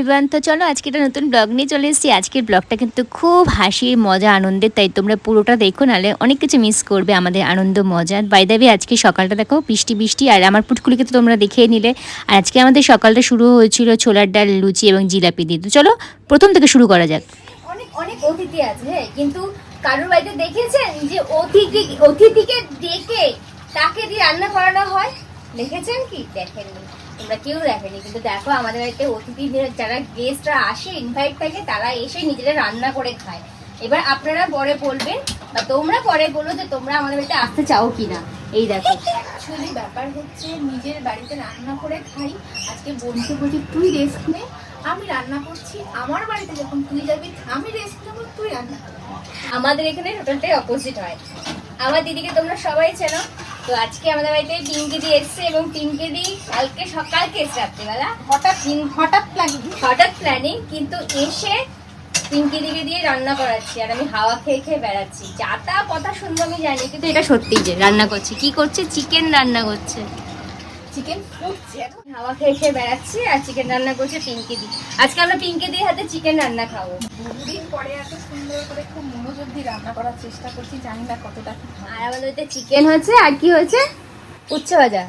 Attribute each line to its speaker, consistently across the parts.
Speaker 1: Everyone তো চলো, আজকে একটা নতুন ব্লগ নিয়ে চলে এসেছি। আজকের ব্লগটা কিন্তু খুব হাসি, মজা, আনন্দের। তাই তোমরা পুরোটা দেখো, নাহলে অনেক কিছু মিস করবে আমাদের আনন্দ, মজা। বাইদাবি আজকে সকালটা দেখো, বৃষ্টি বৃষ্টি, আর আমার পুটকুলিকে তো তোমরা দেখিয়ে নিলে। আর আজকে আমাদের সকালটা শুরু হয়েছিল ছোলার ডাল, লুচি এবং জিলাপি দিয়ে। তো চলো, প্রথম থেকে শুরু করা যাক।
Speaker 2: অনেক অনেক অতিথি আছে হ্যাঁ কিন্তু কারোর বাড়িতে দেখেছেন যে অতিথি, অতিথিকে ডেকে তাকে দিয়ে রান্না করানো হয়? দেখেছেন কি? দেখেননি। তোমরা কেউ দেখেনি কিন্তু দেখো আমাদের বাড়িতে অতিথি যারা গেস্টরা আসে ইনভাইট থাকে তারা এসে নিজেরা রান্না করে খায়। এবার আপনারা পরে বলবেন বা তোমরা পরে বলো যে তোমরা আমাদের বাড়িতে আসতে চাও কিনা। এই দেখো।
Speaker 3: অ্যাকচুয়ালি ব্যাপার হচ্ছে নিজের বাড়িতে রান্না করে খাই। আজকে বলতে বলছি তুই রেস্ট নে। আমি রান্না করছি আমার বাড়িতে যখন তুই যাবি আমি রেস্ট নেব তুই রান্না
Speaker 2: আমাদের এখানে টোটালটাই অপোজিট হয়। আমার দিদিকে তোমরা সবাই চেনো। তো আজকে আমাদের বাড়িতে পিঙ্কি দি এসছে এবং পিঙ্কি দি কালকে সকালকে এসছে রাত্রিবেলা। হঠাৎ
Speaker 3: হঠাৎ প্ল্যানিং
Speaker 2: হঠাৎ প্ল্যানিং কিন্তু এসে পিঙ্কি দিকে দিয়ে রান্না করাচ্ছি আর আমি হাওয়া খেয়ে খেয়ে বেড়াচ্ছি। যা তা কথা শুনব আমি জানি কিন্তু এটা সত্যি যে রান্না করছে। কি করছে? চিকেন রান্না করছে।
Speaker 3: চিকেন ফুটছে
Speaker 2: হাওয়া খেয়ে খেয়ে বেড়াচ্ছি আর চিকেন রান্না করছে পিঙ্কি দি। আজকে আমরা পিঙ্কি দির হাতে চিকেন রান্না খাব।
Speaker 3: দুদিন পরে এত সুন্দর করে খুব মনোযোগ দিয়ে রান্না করার চেষ্টা করছি জানি না কতটা
Speaker 2: আর আমাদের বাড়িতে চিকেন হয়েছে আর কি হয়েছে? উচ্চ ভাজা।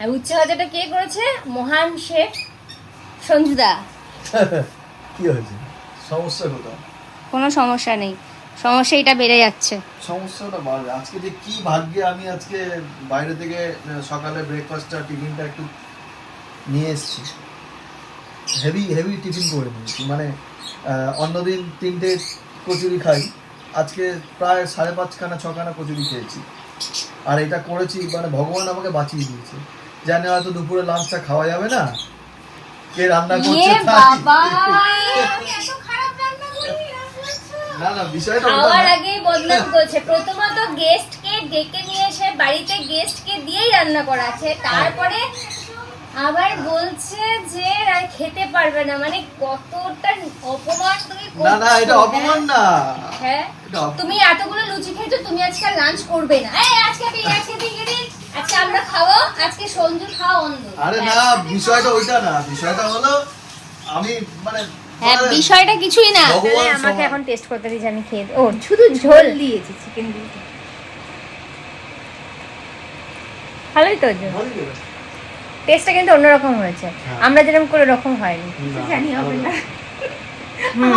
Speaker 2: আর উচ্চ ভাজাটা কে করেছে? মহান শেফ সঞ্জুদা।
Speaker 4: কি হয়েছে? সমস্যা কোথায়?
Speaker 2: কোনো সমস্যা নেই। সমস্যা এটা বেড়ে যাচ্ছে।
Speaker 4: সমস্যাটা বাড়বে আজকে যে কি ভাগ্যে আমি আজকে বাইরে থেকে সকালে ব্রেকফাস্টটা টিফিনটা একটু নিয়ে এসেছি। হেভি হেভি টিফিন করে নিয়েছি। মানে অন্যদিন তিনটে কচুরি খাই। আজকে প্রায় সাড়ে পাঁচখানা ছখানা কচুরি খেয়েছি। আর এটা করেছি মানে ভগবান আমাকে বাঁচিয়ে দিয়েছে। জানে হয়তো দুপুরে লাঞ্চটা খাওয়া যাবে না। কে রান্না করছে না না বিষয়টা
Speaker 2: খাওয়ার আগেই বদনাম করছে। প্রথমত গেস্টকে ডেকে নিয়ে এসে বাড়িতে গেস্টকে দিয়েই রান্না করাচ্ছে। তারপরে আবার বলছে যে আর খেতে পারবে না। মানে কতটা অপমান তুমি
Speaker 4: না না এটা অপমান না।
Speaker 2: হ্যাঁ? তুমি এতগুলো লুচি খেয়েছো তুমি আজকে লাঞ্চ করবে না। এই আজকে তুই আজকে তুই দিন। আজকে আমরা খাব। আজকে সঞ্জু খাও অন্ধ।
Speaker 4: আরে না বিষয়টা ওইটা না। বিষয়টা হলো আমি মানে
Speaker 2: হ্যাঁ
Speaker 4: মানে
Speaker 2: বিষয়টা কিছুই না। আমাকে এখন টেস্ট করতে দিয়েছে আমি খেয়ে ও শুধু ঝোল
Speaker 3: দিয়েছি চিকেন দিয়েছি
Speaker 2: ভালোই তো টেস্টটা কিন্তু অন্যরকম হয়েছে।
Speaker 4: হ্যাঁ।
Speaker 2: আমরা যেরকম করে রকম হয়নি।
Speaker 3: জানি হবে না।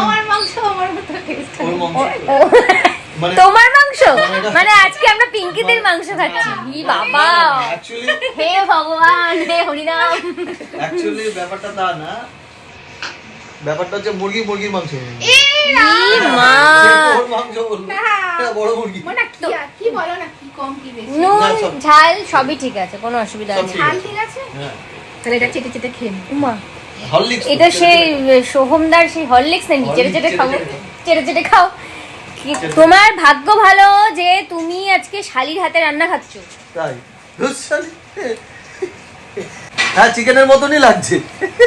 Speaker 3: আমার মাংস আমার মতো টেস্ট
Speaker 4: ওর মাংস।
Speaker 2: ও
Speaker 4: মানে
Speaker 2: তোমার মাংস?
Speaker 4: মানে
Speaker 2: মানে আজকে আমরা পিঙ্কিদের মাংস খাচ্ছি। ই বাবা। হে ভগবান হে হরিনাম।
Speaker 4: অ্যাকচুয়ালি ব্যাপারটা তা না। ব্যাপারটা হচ্ছে মুরগি মুরগির মাংস।
Speaker 2: ই মা
Speaker 4: ওর মাংস বলব এটা বড় মুরগি।
Speaker 3: মানে কি কি বলো না কি কম কি বেশি?
Speaker 2: নুন
Speaker 4: না, সব-
Speaker 2: ঝাল সবই ঠিক আছে কোনো অসুবিধা নেই।
Speaker 4: হ্যাঁ।
Speaker 3: তাহলে এটা চেটে চেটে খেয়ে
Speaker 2: উমা, এটা সেই সোহমদার সেই হরলিক্স নাকি চেটে চেটে
Speaker 4: চেটে
Speaker 2: খাব।
Speaker 4: চেটে খাও।
Speaker 2: চেটে চেটে খাও। তোমার ভাগ্য ভালো যে তুমি আজকে শালির হাতে রান্না খাচ্ছ।
Speaker 4: তাই হ্যাঁ চিকেনের মতনই লাগছে।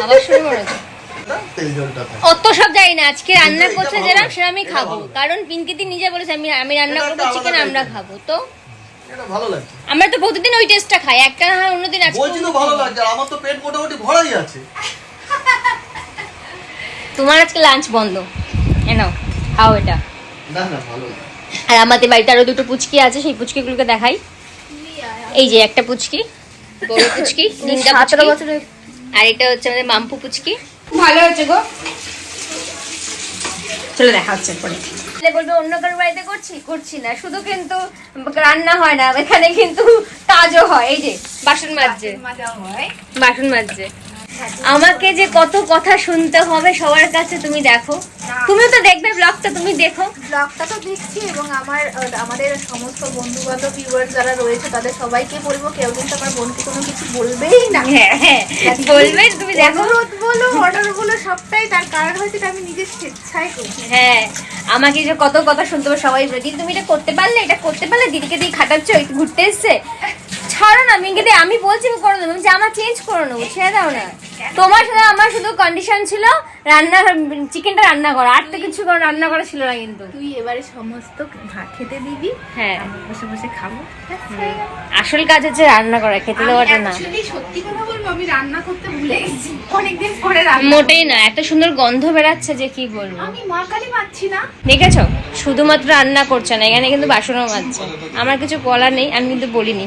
Speaker 2: আবার শুরু করেছ?
Speaker 4: তেল থাকে।
Speaker 2: অত সব যাই না আজকে রান্না করছে যেরকম সেটা আমি খাব। কারণ পিঙ্কিতি নিজে বলেছে আমি আমি রান্না করব চিকেন আমরা খাব। তো
Speaker 4: এটা ভালো লাগছে।
Speaker 2: আমরা তো প্রতিদিন ওই টেস্টটা খাই একটা না হয় অন্যদিন আজকে
Speaker 4: বলছি তো ভালো লাগছে আমার তো পেট মোটামুটি ভরাই আছে।
Speaker 2: তোমার আজকে লাঞ্চ বন্ধ। এ নাও খাও এটা।
Speaker 4: না না ভালো
Speaker 2: আর আমাদের বাড়িতে আরও দুটো পুচকি আছে সেই পুচকিগুলোকে দেখাই। এই যে একটা পুচকি বড় পুচকি তিনটা পুচকি আর এটা হচ্ছে আমাদের মাম্পু পুচকি।
Speaker 3: ভালো হয়েছে গো। চলে দেখা হচ্ছে পরে।
Speaker 2: বলবে অন্য কারোর বাড়িতে করছি? করছি না। শুধু কিন্তু রান্না হয় না এখানে কিন্তু কাজও হয়। এই যে বাসন মাজছে।
Speaker 3: মজা হয়।
Speaker 2: বাসন মাজছে। আমাকে যে কত কথা শুনতে হবে সবার কাছে তুমি দেখো। তুমিও তো দেখবে ব্লগটা তুমি দেখো।
Speaker 3: ব্লগটা তো দেখছি এবং আমার আমাদের সমস্ত বন্ধু বান্ধব ভিউয়ার যারা রয়েছে তাদের সবাইকে বলব কেউ কিন্তু আমার বোনকে কোনো কিছু বলবেই না।
Speaker 2: হ্যাঁ হ্যাঁ বলবে তুমি দেখো।
Speaker 3: বলো অর্ডার বলো সবটাই তার কারণ এটা আমি নিজের স্বেচ্ছায় করছি।
Speaker 2: হ্যাঁ আমাকে যে কত কথা শুনতে হবে সবাই দিদি তুমি এটা করতে পারলে এটা করতে পারলে দিদিকে দিয়ে খাটাচ্ছ একটু ঘুরতে এসছে। ছাড়ো না মিঙ্কিতে আমি বলছি আমি করে দেবো জামা চেঞ্জ করে নেব ছেড়ে দাও না। তোমার সাথে আমার শুধু কন্ডিশন ছিল রান্না চিকেনটা রান্না করা আর তো কিছু রান্না করা ছিল না কিন্তু।
Speaker 3: তুই এবারে সমস্ত ভাত খেতে দিবি
Speaker 2: হ্যাঁ।
Speaker 3: বসে বসে খাব।
Speaker 2: আসল কাজ হচ্ছে রান্না করা খেতে দেওয়াটা না।
Speaker 3: সত্যি কথা বলব আমি রান্না করতে ভুলে গেছি অনেকদিন পরে
Speaker 2: মোটেই না এত সুন্দর গন্ধ বেরাচ্ছে যে কি বলব।
Speaker 3: আমি মা কালী পাচ্ছি না।
Speaker 2: দেখেছ? শুধুমাত্র রান্না করছে না এখানে কিন্তু বাসনও মাজছে। আমার কিছু বলার নেই আমি কিন্তু বলিনি।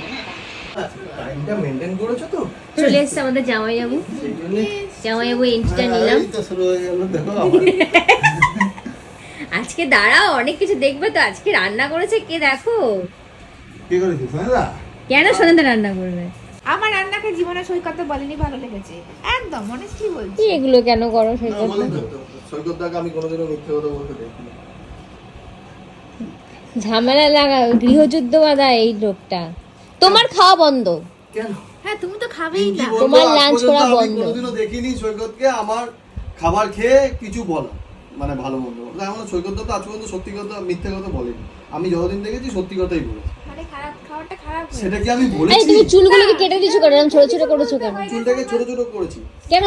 Speaker 4: টাইমটা মেনটেন করেছ তো?
Speaker 2: চলে এসছে আমাদের জামাইবাবু।
Speaker 4: সেই জন্য
Speaker 2: জামাইবাবু এন্ট্রিটা নিলাম।
Speaker 4: তো শুরু হয়ে গেল দেখো আবার।
Speaker 2: আজকে দাঁড়াও অনেক কিছু দেখবে তো। আজকে রান্না করেছে কে দেখো?
Speaker 4: কি করেছিস সোহেলা
Speaker 2: কেন সন্ধ্যা রান্না করবে?
Speaker 3: আমার রান্নাকে জীবনে সৈকত বলেনি ভালো লেগেছে। একদম অনেস্টলি বলছি?
Speaker 2: এগুলো কেন করো সৈকত?
Speaker 4: সৈকত দাকে আমি কোনোদিনও মিথ্যে কথা বলতে দেখিনি।
Speaker 2: ঝামেলা লাগা গৃহযুদ্ধ বাধা এই লোকটা। তোমার খাওয়া বন্ধ।
Speaker 4: কেন?
Speaker 3: হ্যাঁ তুমি তো খাবেই না।
Speaker 2: তোমার
Speaker 4: আজ
Speaker 2: করা বন্ধ।
Speaker 4: কোনোদিনও দেখিনি সৈকতকে। আমার খাবার খেয়ে কিছু বলা। মানে ভালো মন্দ আমার সৈকত তো আজ পর্যন্ত সত্যি কথা মিথ্যে কথা বলেনি। আমি যতদিন দেখেছি সত্যি কথাই বলেছি। আমি
Speaker 1: কেন?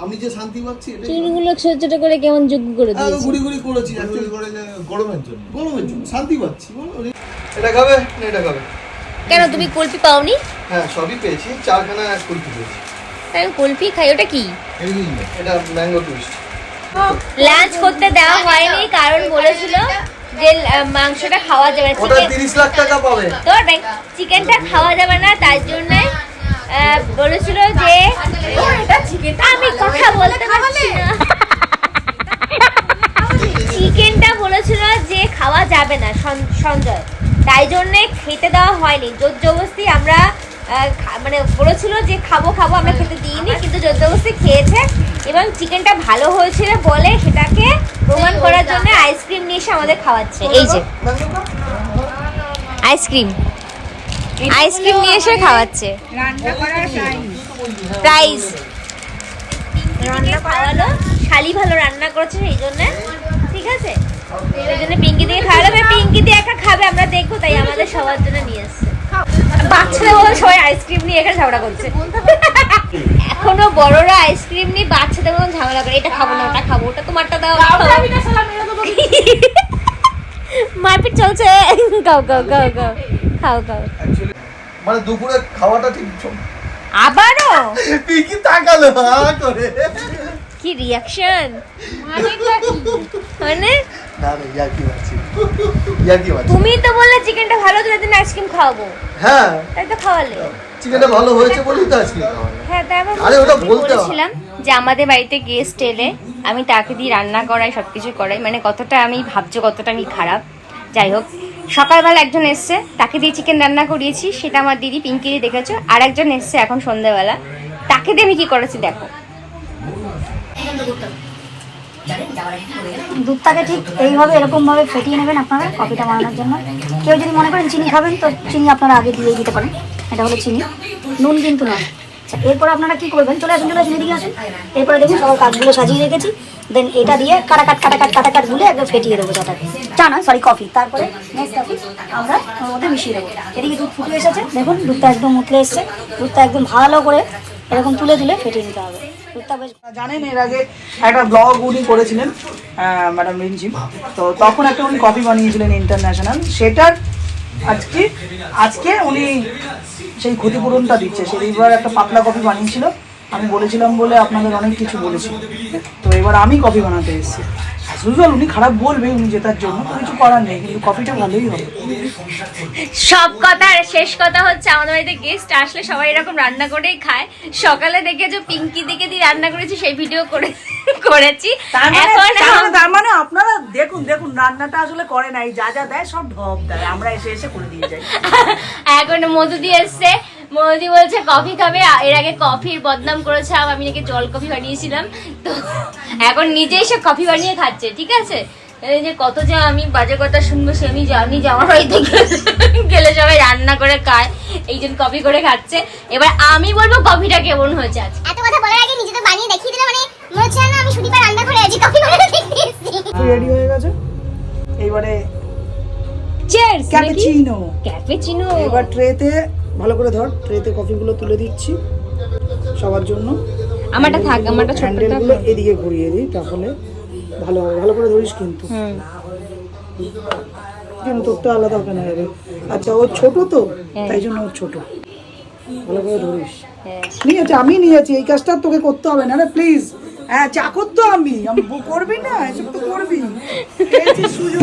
Speaker 1: তুমি
Speaker 4: যে শান্তি পাচ্ছি
Speaker 1: চুলগুলো ছোট ছোট করে কেমন যোগ্য করে
Speaker 4: গুড়ি গুড়ি করেছি গরমের জন্য। শান্তি পাচ্ছি।
Speaker 2: কেন তুমি কুলফি পাওনি?
Speaker 4: হ্যাঁ সবই পেয়েছি। চারখানা কুলফি পেয়েছি।
Speaker 2: তাই কুলফি খাই ওটা কি?
Speaker 4: এটা ম্যাঙ্গো টুইস্ট
Speaker 2: লাঞ্চ করতে দেওয়া হয়নি কারণ বলেছিল যে মাংসটা খাওয়া যাবে না। চিকেন
Speaker 4: তিরিশ লাখ টাকা পাবে।
Speaker 2: তো চিকেনটা খাওয়া যাবে না তার জন্য বলেছিল যে আমি কথা বলতে পারছি না। চিকেনটা বলেছিল যে খাওয়া যাবে না সঞ্জয়। তাই জন্য খেতে দেওয়া হয়নি। জোর জবরদস্তি আমরা মানে বলেছিল যে খাব খাব আমরা খেতে দিইনি কিন্তু জোর খেয়েছে। এবং চিকেনটা ভালো হয়েছিল বলে সেটাকে প্রমাণ করার জন্য আইসক্রিম নিয়ে এসে আমাদের খাওয়াচ্ছে। এই যে। আইসক্রিম আইসক্রিম নিয়ে এসে খাওয়াচ্ছে। প্রাইস রান্না খাওয়ালো। শালি ভালো রান্না করেছে সেই জন্য। ঠিক আছে? সেই জন্য পিঙ্কি দিয়ে খাওয়ালো। পিঙ্কি দিয়ে একা খাবে আমরা দেখব তাই আমাদের সবার জন্য নিয়ে এসছে। বাচ্চাদের মতো সবাই আইসক্রিম নিয়ে এখানে ঝগড়া করছে। এখনও বড়রা আইসক্রিম নিয়ে বাচ্চাদের মতো ঝামেলা করে। এটা খাব না ওটা খাব ওটা তোমারটা দাও মারপিট চলছে। গাও গাও গাও গাও খাও খাও।
Speaker 4: মানে দুপুরে খাওয়াটা ঠিক
Speaker 2: আবারও?
Speaker 4: তাকালো করে?
Speaker 2: কি রিয়াকশন মানে?
Speaker 4: না না ইয়ার্কি মারছি ইয়ার্কি মারছি
Speaker 2: তুমি তো বললে চিকেনটা ভালো তো দিন আইসক্রিম খাওয়াবো।
Speaker 4: হ্যাঁ।
Speaker 2: তাই তো খাওয়ালে।
Speaker 4: চিকেনটা ভালো হয়েছে বলেই তো আজকে
Speaker 2: হ্যাঁ তাই
Speaker 4: আরে ওটা বলতে।
Speaker 2: যে আমাদের বাড়িতে গেস্ট এলে আমি তাকে দিয়ে রান্না করাই সব কিছু করাই। মানে কতটা আমি ভাবছ কতটা আমি খারাপ। যাই হোক সকালবেলা একজন এসছে তাকে দিয়ে চিকেন রান্না করিয়েছি। সেটা আমার দিদি পিঙ্কি দিয়ে দেখেছ। আর একজন এসছে এখন সন্ধ্যাবেলা। তাকে দিয়ে আমি কি করেছি দেখো।
Speaker 5: দুধটাকে ঠিক এইভাবে, এরকমভাবে ফেটিয়ে নেবেন আপনারা, কফিটা বানানোর জন্য। কেউ যদি মনে করেন চিনি খাবেন, তো চিনি আপনারা আগে দিয়ে দিতে পারেন। এটা হলো চিনি। নুন কিন্তু নয়। আচ্ছা এরপর আপনারা কি করবেন? চলে আসুন চলে আসুন, এদিকে আসুন। এরপরে দেখুন, সবার কাঠগুলো সাজিয়ে রেখেছি। দেন এটা দিয়ে কাটা কাট কাটা কাট কাটা কাট গুলে একদম ফেটিয়ে দেবো চাটাকে চা না সরি কফি তারপরে নেক্সট কফি আমরা ওর মিশিয়ে দেবো। এদিকে দুধ ফুটে এসেছে। দেখুন, দুধটা একদম উতলে এসছে। দুধটা একদম ভালো করে এরকম তুলে তুলে ফেটিয়ে নিতে হবে।
Speaker 6: জানেন, এর আগে একটা ব্লগ উনি করেছিলেন ম্যাডাম রিমঝিম। তো তখন একটা উনি কপি বানিয়েছিলেন ইন্টারন্যাশনাল সেটার আজকে আজকে উনি সেই ক্ষতিপূরণটা দিচ্ছে। সেইবার একটা পাতলা কপি বানিয়েছিল। আমি বলেছিলাম বলে আপনাদের অনেক কিছু বলেছি। তো এবার আমি কপি বানাতে এসেছি। ইউজুয়াল উনি খারাপ বলবে উনি জেতার জন্য কিছু করার নেই কিন্তু কপিটা ভালোই হবে।
Speaker 2: সব কথা আর শেষ কথা হচ্ছে আমাদের বাড়িতে গেস্ট আসলে সবাই এরকম রান্না করেই খায়। সকালে দেখে যে পিঙ্কি দিকে দিয়ে রান্না করেছি সেই ভিডিও করে করেছি।
Speaker 6: তার মানে
Speaker 2: এখন
Speaker 6: তার মানে- মানে আপনারা দেখুন দেখুন রান্নাটা আসলে করে নাই যা যা দেয় সব ঢপ দেয় আমরা এসে এসে করে দিয়ে যাই।
Speaker 2: এখন মধুদি এসছে মধুদি বলছে কফি খাবে। এর আগে কফির বদনাম করেছে আমি নাকি জল কফি বানিয়েছিলাম। তো এখন নিজে এসে কফি বানিয়ে খাচ্ছে ঠিক আছে? এই যে কত যে আমি বাজে কথা শুনব সে আমি জানি যে আমার বাড়িতে গেলে- সবাই রান্না করে খায় এই জন্য কফি করে খাচ্ছে। এবার আমি বলব কফিটা কেমন হয়েছে আজকে?
Speaker 7: এত কথা বলার আগে নিজে তো বানিয়ে দেখিয়ে দিলে মানে মনে হচ্ছে না আমি সুদীপা রান্না করে আছি কফি এসেছি
Speaker 6: রেডি হয়ে গেছে? এইবারে
Speaker 2: চিয়ার্স
Speaker 6: ক্যাপুচিনো
Speaker 2: ক্যাফেচিনো
Speaker 6: এবার ট্রেতে ভালো করে ধর ট্রেতে কফিগুলো তুলে দিচ্ছি সবার জন্য।
Speaker 2: আমারটা থাক আমারটা ছোটটা
Speaker 6: হ্যান্ডেলগুলো এদিকে ঘুরিয়ে দিই তাহলে ভালো হবে। ভালো করে ধরিস কিন্তু। কেন তোরটা আলাদা হবে? আচ্ছা ও ছোট তো তাই জন্য ও ছোট। ভালো করে ধরিস।
Speaker 2: হ্যাঁ।
Speaker 6: ঠিক আছে আমি নিয়েছি এই কাজটা তোকে করতে হবে না রে প্লিজ হ্যাঁ চাকর তো আমি। আমি করবি না এসব তো করবি। সুযোগ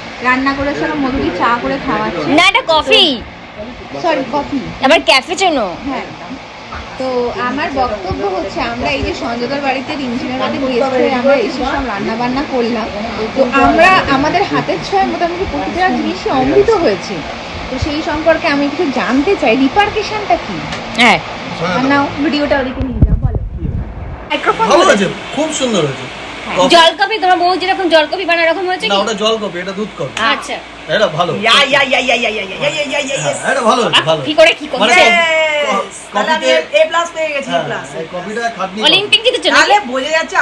Speaker 3: রান্না করে সব মধুরি চা করে খাওয়াচ্ছে।
Speaker 2: না এটা কফি
Speaker 3: সরি কফি
Speaker 2: আবার ক্যাফেচিনো
Speaker 3: হ্যাঁ তো আমার বক্তব্য হচ্ছে আমরা এই যে সঞ্জয়দার বাড়িতে রিমঝিমের বাড়িতে গেস্ট হয়ে আমরা এসে সব রান্না বান্না করলাম। তো আমরা আমাদের হাতের ছোঁয়ায় মোটামুটি প্রতিটা জিনিসই অমৃত হয়েছে। তো সেই সম্পর্কে আমি কিছু জানতে চাই। রিপার্কেশনটা কি?
Speaker 2: হ্যাঁ।
Speaker 3: নাও ভিডিওটা ওদিকে নিয়ে যাও বলো। মাইক্রোফোন
Speaker 4: খুব সুন্দর হয়েছে।
Speaker 2: জল কফি তোমার বউ যেরকম জল কফি বানায় এরকম হয়েছে
Speaker 4: না ওটা জল কফি এটা দুধ কফি
Speaker 2: আচ্ছা
Speaker 4: এটা ভালো
Speaker 6: ইয়া, ইয়া, ইয়া, ইয়া, ইয়া, ইয়া, ইয়া, ইয়া, ইয়া, ইয়া,
Speaker 4: হ্যাঁ. এটা ভালো ভালো
Speaker 2: কি করে কি
Speaker 4: মানে
Speaker 2: করছে
Speaker 4: হ্যাঁ,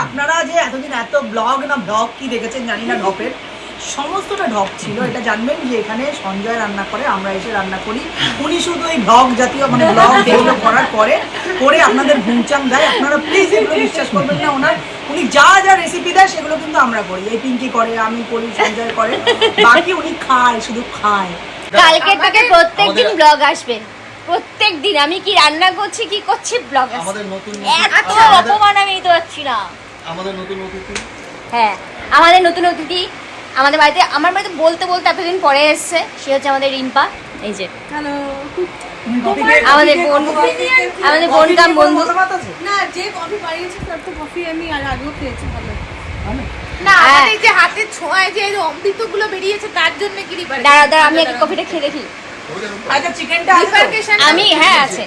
Speaker 6: আপনারা যে এতদিন এত ব্লগ না ব্লগ কি দেখেছেন জানি না ঢপের সমস্তটা ঢপ ছিল এটা জানবেন যে এখানে সঞ্জয় রান্না করে আমরা এসে রান্না করি উনি শুধু এই ব্লগ জাতীয় মানে ব্লগ যেগুলো করার পরে করে আপনাদের ঘুমচাম দেয় আপনারা প্লিজ এগুলো বিশ্বাস করবেন না ওনার উনি যা যা রেসিপি দেয় সেগুলো কিন্তু আমরা করি। এই পিঙ্কি করে আমি করি সঞ্জয় করে। বাকি উনি খায় শুধু খায়।
Speaker 2: কালকে থেকে
Speaker 4: প্রত্যেকদিন
Speaker 2: ব্লগ আসবে। প্রত্যেক দিন আমি কি রান্না করছি কি করছি ব্লগ
Speaker 4: আমাদের নতুন
Speaker 2: এত
Speaker 4: আচ্ছা,
Speaker 2: অপমান আমি নিতে পারছি না।
Speaker 4: আমাদের নতুন অতিথি?
Speaker 2: হ্যাঁ আমাদের নতুন অতিথি আমাদের বাড়িতে আমার বাড়িতে বলতে বলতে এতদিন পরে এসছে সে হচ্ছে আমাদের রিম্পা। এই যে।
Speaker 6: হ্যালো কফি
Speaker 2: আমাদের বোন আমাদের বোন কাম বন্ধু
Speaker 8: না যে কফি বানিয়েছে তার তো কফি আমি আর আগেও খেয়েছি ভালো।
Speaker 3: না
Speaker 2: হ্যাঁ।
Speaker 3: আমাদের যে হাতের ছোঁয়ায় যে অমৃতগুলো বেরিয়েছে তার জন্য কি
Speaker 2: দাঁড়া দাঁড়া আমি একটা কফিটা খেয়ে দেখি।
Speaker 6: আচ্ছা
Speaker 2: আমি হ্যাঁ আছে।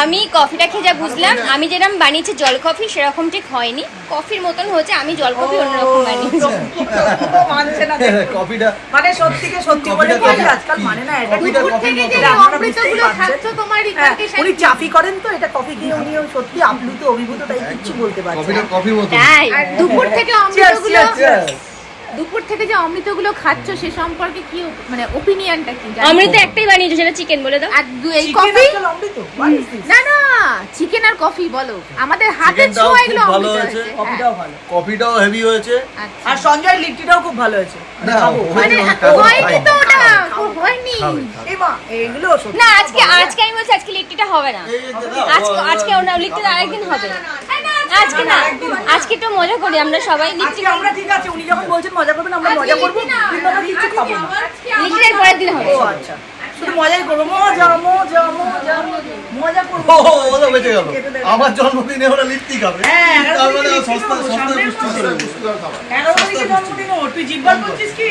Speaker 2: আমি কফিটা খেয়ে যা বুঝলাম আমি যেরকম বানিয়েছি জল কফি সেরকম ঠিক হয়নি। কফির মতন হয়েছে আমি জল কফি অন্যরকম বানিয়েছি।
Speaker 4: কফিটা
Speaker 6: মানে সত্যিকে সত্যি বলে
Speaker 4: কফিটা
Speaker 6: কফি
Speaker 4: কফি।
Speaker 6: আজকাল মানে না এটা
Speaker 3: দুপুর থেকে যে খাচ্ছ তোমার
Speaker 6: হ্যাঁ, উনি করেন তো এটা কফি খেয়ে উনি সত্যি আপ্লুত অভিভূত তাই কিচ্ছু বলতে পারছেন।
Speaker 4: কফির মতো
Speaker 3: দুপুর থেকে অমৃত দুপুর থেকে যে অমৃতগুলো খাচ্ছ সে সম্পর্কে কি মানে ওপিনিয়নটা কি?
Speaker 2: অমৃত একটাই বানিয়েছো সেটা চিকেন বলে দাও
Speaker 3: আর এই কফি? না না চিকেন আর কফি বলো আমাদের
Speaker 4: চিকেনটাও
Speaker 3: ছোঁয়া এগুলো
Speaker 4: ভালো হয়েছে।
Speaker 3: হ্যাঁ,
Speaker 6: কফিটাও ভালো
Speaker 4: কফিটাও হেভি হয়েছে
Speaker 3: আচ্ছা।
Speaker 6: আর সঞ্জয় লিট্টিটাও খুব ভালো হয়েছে
Speaker 4: না
Speaker 3: মানে
Speaker 4: হয়নি,
Speaker 3: তো ওটা হয়নি
Speaker 6: এগুলো
Speaker 2: না আজকে আজকে আমি বলছি আজকে লিট্টিটা হবে না আজকে আজকে ওটা লিট্টিটা আরেকদিন হবে আজকে না আজকে একটু মজা করি আমরা সবাই
Speaker 6: আজকে আমরা ঠিক আছে উনি যখন বলছেন মজা করবেন আমরা মজা করব কিন্তু আমরা কিচ্ছু খাব না
Speaker 2: লিট্টিটার পরের দিন হবে
Speaker 6: ও আচ্ছা শুধু মজাই করব মজা মজা মজা মজা করব
Speaker 4: ও ও তো বেঁচে গেল আমার জন্মদিনে ওরা লিট্টি খাবে
Speaker 6: হ্যাঁ,
Speaker 4: তার মানে সস্তা সস্তা। চলে যাবে।
Speaker 6: এগারো তারিখে জন্মদিন ওর, তুই জিব্বার করছিস কি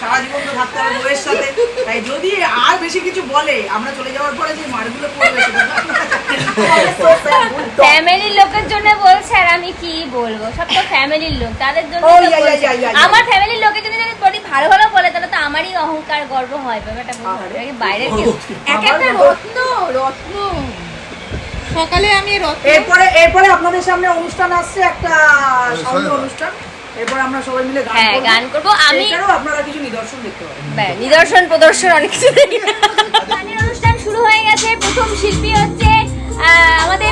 Speaker 6: সারা জীবন তো থাকতে হবে বউয়ের সাথে। তাই যদি আর বেশি কিছু বলে আমরা চলে যাওয়ার পরে যে মারগুলো পড়বে
Speaker 2: ফ্যামিলির লোকের জন্য বলছে আর আমি কি বলব? সব তো ফ্যামিলির লোক তাদের জন্য। আমার ফ্যামিলির লোকের জন্য যদি বলি ভালো ভালো বলে তাহলে তো আমারই অহংকার গর্ব হয় ব্যাপারটা বুঝতে হবে। একে
Speaker 3: এক একটা রত্ন রত্ন। সকালে আমি রত্ন
Speaker 6: এরপরে এরপরে আপনাদের সামনে অনুষ্ঠান আসছে একটা অনুষ্ঠান। এরপর আমরা সবাই মিলে গান
Speaker 2: হ্যাঁ,
Speaker 6: করব।
Speaker 2: আমি
Speaker 6: আপনারা কিছু নিদর্শন দেখতে
Speaker 2: হ্যাঁ, নিদর্শন প্রদর্শন অনেক কিছু গানের অনুষ্ঠান শুরু হয়ে গেছে। প্রথম শিল্পী হচ্ছে আমাদের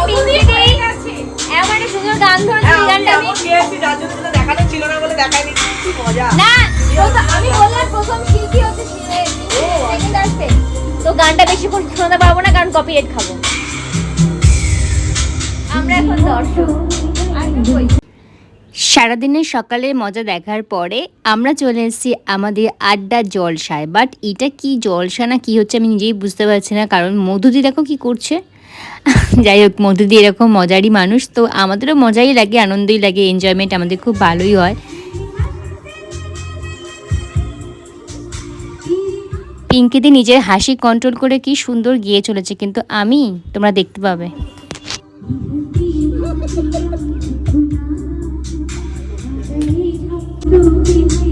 Speaker 2: গানটা
Speaker 6: বেশি
Speaker 2: তো গানটা শোনাতে পারব না কারণ কপিরাইট খাব। আমরা এখন দর্শক।
Speaker 1: সারাদিনের সকালে মজা দেখার পরে আমরা চলে এসেছি আমাদের আড্ডা জলসায়। বাট এটা কি জলসা না কি হচ্ছে আমি নিজেই বুঝতে পারছি না, কারণ মধুদি দেখো কি করছে। যাই হোক মধুদি এরকম মজারই মানুষ। তো আমাদেরও মজাই লাগে, আনন্দই লাগে এনজয়মেন্ট আমাদের খুব ভালোই হয়। পিঙ্কিদি নিজের হাসি কন্ট্রোল করে কি সুন্দর গিয়ে চলেছে, কিন্তু আমি তোমরা দেখতে পাবে।
Speaker 6: জন্মদিনে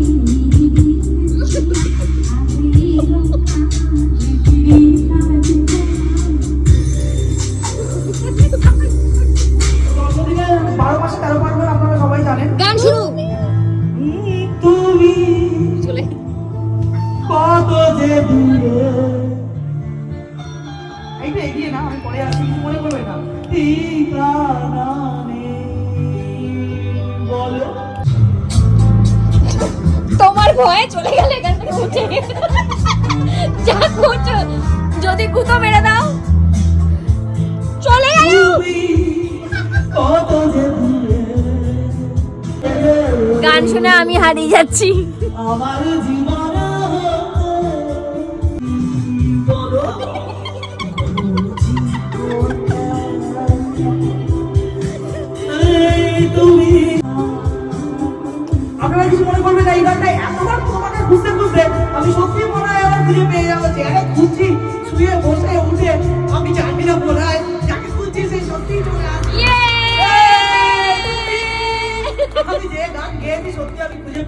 Speaker 2: যাচ্ছি।
Speaker 6: আমার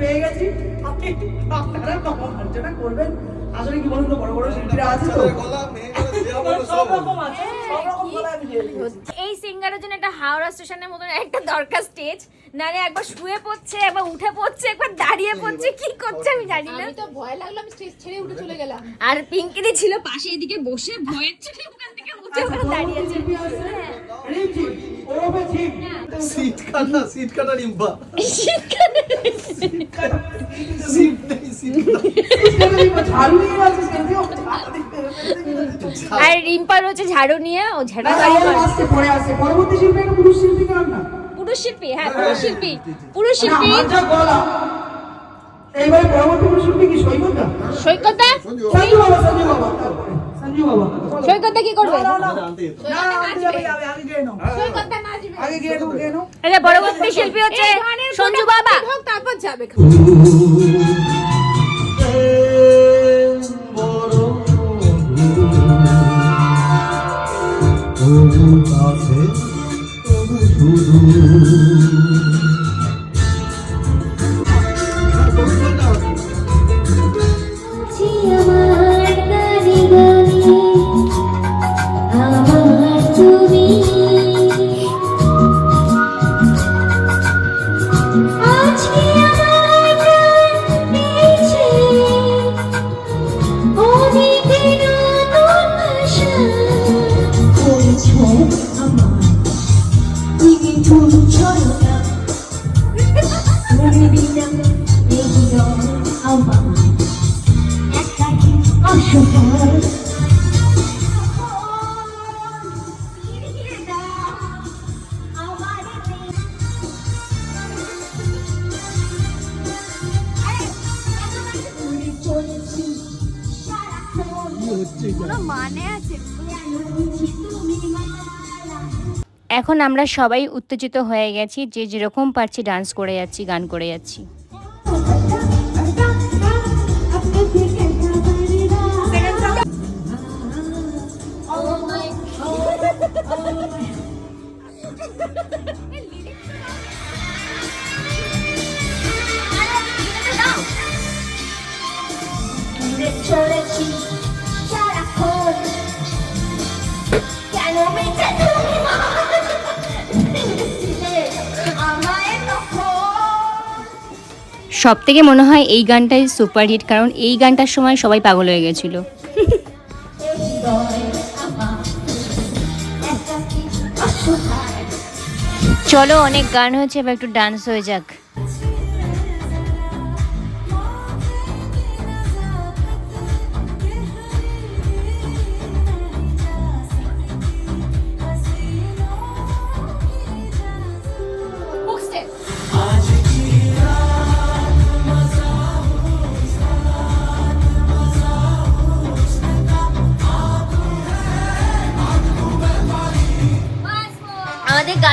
Speaker 6: পেয়ে গেছি। আপনি আপনারা করবেন? আসলে কি বলুন তো বড় বড় শিল্পীরা আছে তো?
Speaker 4: গলা মেয়ে গলা যে
Speaker 6: আমার
Speaker 4: বলো
Speaker 6: সব
Speaker 4: সব
Speaker 6: রকম আছে সব রকম গলা আমি দিয়ে দিই।
Speaker 2: এই সিঙ্গারের জন্য একটা হাওড়া স্টেশনের মতন একটা দরকার স্টেজ। নারে একবার শুয়ে পড়ছে একবার উঠে পড়ছে একবার দাঁড়িয়ে পড়ছে কি করছে আমি জানি না।
Speaker 3: আমি তো ভয় লাগল আমি স্টেজ ছেড়ে উঠে চলে গেলাম।
Speaker 2: আর পিঙ্কিদি ছিল পাশে এদিকে বসে ভয়ের চোটে ওখান থেকে উঠে ওখানে দাঁড়িয়েছে হ্যাঁ।
Speaker 4: সিট কাটা সিট কাটা রিম্পা সিট সিট
Speaker 6: সেটা দিতে হবে।
Speaker 2: আর রিম্পা রয়েছে ঝাড়ু নিয়ে ও ঝাড়ু
Speaker 6: পরে। পরবর্তী শিল্পী একটা পুরুষ শিল্পী কার না?
Speaker 2: পুরুষ শিল্পী হ্যাঁ পুরুষ শিল্পী পুরুষ শিল্পী
Speaker 6: আমার যা গলা। এইবারে পরবর্তী পুরুষ শিল্পী কি সৈকতদা?
Speaker 2: সৈকতা
Speaker 6: সঞ্জু বাবা, সঞ্জু বাবা, তারপরে। সঞ্জু বাবা।
Speaker 2: কি করবে? শিল্পী হচ্ছে সঞ্জু বাবা।
Speaker 3: তারপর যাবে।
Speaker 1: এখন আমরা সবাই উত্তেজিত হয়ে গেছি যে যেরকম পারছি ডান্স করে যাচ্ছি, গান করে যাচ্ছি।
Speaker 7: চলেছি
Speaker 1: সব থেকে মনে হয় এই গানটাই সুপার হিট কারণ এই গানটার সময় সবাই পাগল হয়ে গেছিল। চলো অনেক গান হয়েছে এবার একটু ডান্স হয়ে যাক।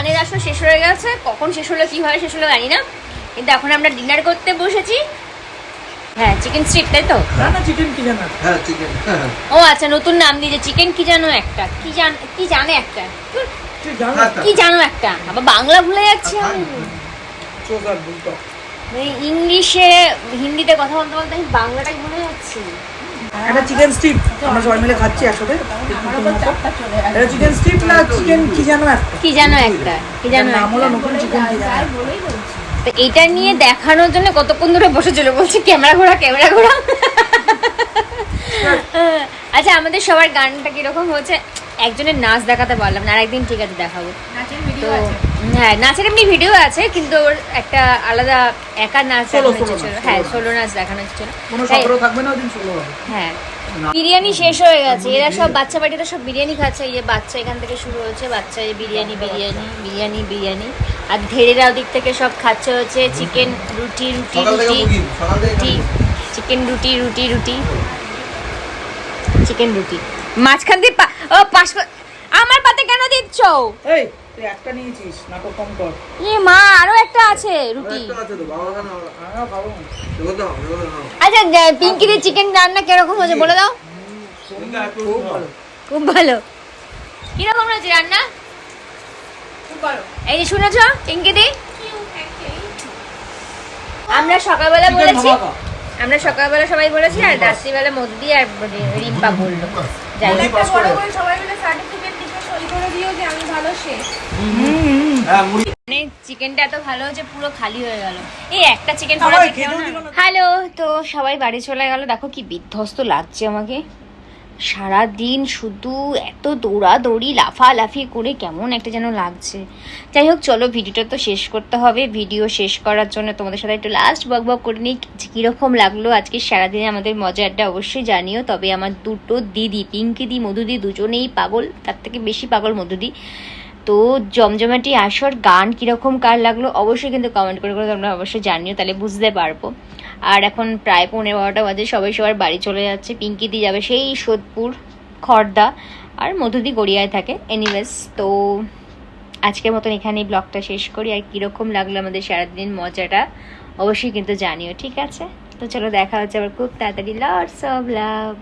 Speaker 2: গানের আসর শেষ হয়ে গেছে। কখন শেষ হলো কি হয় শেষ হলো জানি না। কিন্তু এখন আমরা ডিনার করতে বসেছি। হ্যাঁ চিকেন স্ট্রিপ তাই তো?
Speaker 6: না না চিকেন কি জানা?
Speaker 4: হ্যাঁ চিকেন হ্যাঁ
Speaker 2: ও আচ্ছা নতুন নাম দিয়েছে। চিকেন কি জানো একটা? কি জান কি জানে একটা?
Speaker 4: হ্যাঁ,
Speaker 2: কি জানো একটা? আবার বাংলা ভুলে যাচ্ছি আমি। ইংলিশে হিন্দিতে কথা বলতে বলতে আমি বাংলাটাই ভুলে যাচ্ছি।
Speaker 6: একটা চিকেন স্টিপ আমরা সবাই মিলে খাচ্ছি একসাথে। এটা চিকেন স্টিপ না চিকেন কি জানো একটা?
Speaker 2: কি জানো একটা কি জানো
Speaker 6: নাম হলো নতুন চিকেন কি জানো
Speaker 2: তো এটা নিয়ে দেখানোর জন্য কতক্ষণ ধরে বসেছিল? বলছি ক্যামেরা ঘোরা ক্যামেরা ঘোরা। আচ্ছা আমাদের সবার গানটা কীরকম হচ্ছে একজনের নাচ দেখাতে পারলাম না আরেকদিন ঠিক আছে দেখাবো।
Speaker 3: নাচের
Speaker 2: তো
Speaker 3: ভিডিও আছে।
Speaker 2: হ্যাঁ নাচের এমনি ভিডিও আছে কিন্তু ওর একটা আলাদা একা নাচ হ্যাঁ সোলো নাচ দেখানো হচ্ছিল। হ্যাঁ বিরিয়ানি শেষ হয়ে গেছে। এরা সব বাচ্চা বাড়িতে সব বিরিয়ানি খাচ্ছে। এই যে বাচ্চা এখান থেকে শুরু হচ্ছে বাচ্চা বিরিয়ানি বিরিয়ানি বিরিয়ানি বিরিয়ানি। আর ধেরেরা দিক থেকে সব খাচ্ছে হচ্ছে চিকেন রুটি রুটি রুটি। রুটি চিকেন রুটি রুটি রুটি। চিকেন রুটি। মাঝখান দিয়ে পা- ও পাশ আমার পাতে কেন দিচ্ছ?
Speaker 6: এই তুই একটা নিয়েছিস? নাটক কম কর।
Speaker 2: এ মা আরও একটা আছে রুটি।
Speaker 4: একটা আছে তো বাবা খানা
Speaker 6: হ্যাঁ
Speaker 4: খাও।
Speaker 2: আচ্ছা পিঙ্কি দিয়ে চিকেন রান্না কীরকম হয়েছে বলে দাও।
Speaker 6: খুব ভালো।
Speaker 2: কীরকম হয়েছে রান্না? এই যে শুনেছ পিঙ্কি দি আমরা সকালবেলা বলেছি আমরা সকালবেলা সবাই বলেছি আর রাত্রিবেলা মধ্যে আর রিম্পা বলল। যাই হোক।
Speaker 3: সবাই মিলে সার্টিফিকেট করে দিও যে আমি ভালো শেষ
Speaker 4: হ্যাঁ
Speaker 2: মানে চিকেনটা এত ভালো যে পুরো খালি হয়ে গেল। এই একটা চিকেন হ্যালো তো সবাই বাড়ি চলে গেল। দেখো কি বিধ্বস্ত লাগছে আমাকে। সারা দিন শুধু এত দৌড়াদৌড়ি, লাফালাফি করে কেমন একটা যেন লাগছে। যাই হোক, চলো ভিডিওটা তো শেষ করতে হবে। ভিডিও শেষ করার জন্য তোমাদের সাথে একটু লাস্ট বক বক করে নিই। কীরকম লাগল আজকে সারাদিনে আমাদের মজারটা অবশ্যই জানিও। তবে আমার দুটো দিদি, পিঙ্কি দি মধুদি দুজনেই পাগল, তার থেকে বেশি পাগল মধুদি তো জমজমাটি আসর, গান কীরকম, কার লাগল অবশ্যই কিন্তু কমেন্ট করে করে তোমরা অবশ্যই জানিও, তাহলে বুঝতে পারব। আর এখন প্রায় পনেরো বারোটা বাজে, সবাই সবার বাড়ি চলে যাচ্ছে। পিঙ্কি দি যাবে সেই সোদপুর, খর্দা আর মধুদি গড়িয়ায় থাকে। এনিওয়েজ তো আজকের মতন এখানেই ব্লগটা শেষ করি। আর কীরকম লাগল আমাদের সারাদিন মজাটা, অবশ্যই কিন্তু জানিও, ঠিক আছে? তো চলো দেখা হচ্ছে আবার খুব তাড়াতাড়ি। Lots of love